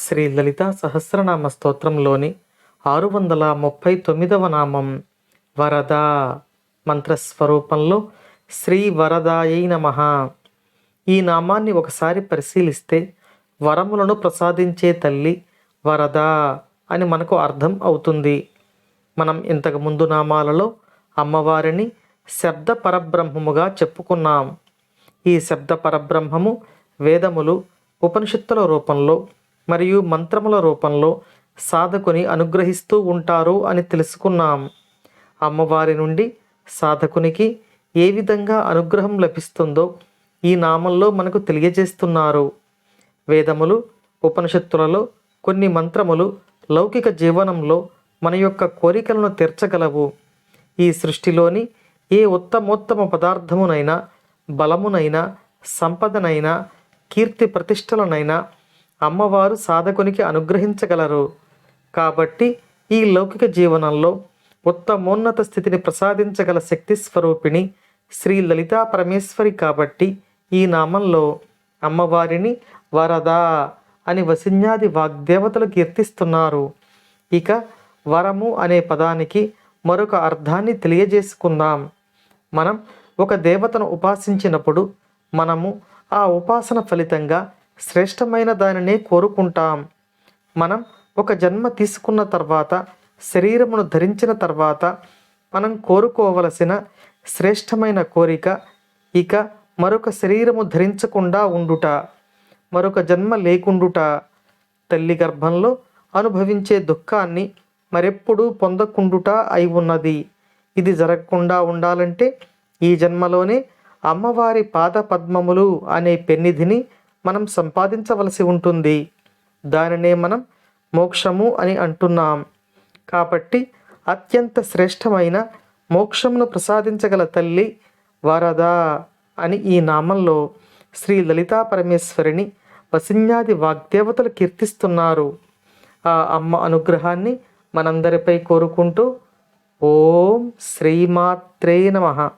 శ్రీ లలితా సహస్రనామ స్తోత్రంలోని ఆరు వందల ముప్పై తొమ్మిదవ నామం వరద మంత్రస్వరూపంలో శ్రీ వరదాయై నమ. ఈ నామాన్ని ఒకసారి పరిశీలిస్తే వరములను ప్రసాదించే తల్లి వరద అని మనకు అర్థం అవుతుంది. మనం ఇంతకు ముందు నామాలలో అమ్మవారిని శబ్ద పరబ్రహ్మముగా చెప్పుకున్నాం. ఈ శబ్ద పరబ్రహ్మము వేదములు ఉపనిషత్తుల రూపంలో మరియు మంత్రముల రూపంలో సాధకుని అనుగ్రహిస్తూ ఉంటారు అని తెలుసుకున్నాం. అమ్మవారి నుండి సాధకునికి ఏ విధంగా అనుగ్రహం లభిస్తుందో ఈ నామంలో మనకు తెలియజేస్తున్నారు. వేదములు ఉపనిషత్తులలో కొన్ని మంత్రములు లౌకిక జీవనంలో మన యొక్క కోరికలను తీర్చగలవు. ఈ సృష్టిలోని ఏ ఉత్తమోత్తమ పదార్థమునైనా బలమునైనా సంపదనైనా కీర్తి ప్రతిష్టలనైనా అమ్మవారు సాధకునికి అనుగ్రహించగలరు. కాబట్టి ఈ లౌకిక జీవనంలో ఉత్తమోన్నత స్థితిని ప్రసాదించగల శక్తి స్వరూపిణి శ్రీ లలితా పరమేశ్వరి కాబట్టి ఈ నామంలో అమ్మవారిని వరదా అని వసిన్యాది వాగ్దేవతలు కీర్తిస్తున్నారు ఇక వరము అనే పదానికి మరొక అర్థాన్ని తెలియజేసుకుందాం. మనం ఒక దేవతను ఉపాసించినప్పుడు మనము ఆ ఉపాసన ఫలితంగా శ్రేష్టమైన దానినే కోరుకుంటాం. మనం ఒక జన్మ తీసుకున్న తర్వాత శరీరమును ధరించిన తర్వాత మనం కోరుకోవలసిన శ్రేష్టమైన కోరిక ఇక మరొక శరీరము ధరించకుండా ఉండుట మరొక జన్మ లేకుండుట. తల్లి గర్భంలో అనుభవించే దుఃఖాన్ని మరెప్పుడూ పొందకుండుట అయి ఉన్నది. ఇది జరగకుండా ఉండాలంటే ఈ జన్మలోనే అమ్మవారి పాద పద్మములు అనే పెన్నిధిని మనం సంపాదించవలసి ఉంటుంది. దానినే మనం మోక్షము అని అంటున్నాం. కాబట్టి అత్యంత శ్రేష్టమైన మోక్షమును ప్రసాదించగల తల్లి వరద అని ఈ నామంలో శ్రీ లలితా పరమేశ్వరిని వసిన్యాది వాగ్దేవతలు కీర్తిస్తున్నారు. ఆ అమ్మ అనుగ్రహాన్ని మనందరిపై కోరుకుంటూ ఓం శ్రీమాత్రే నమః.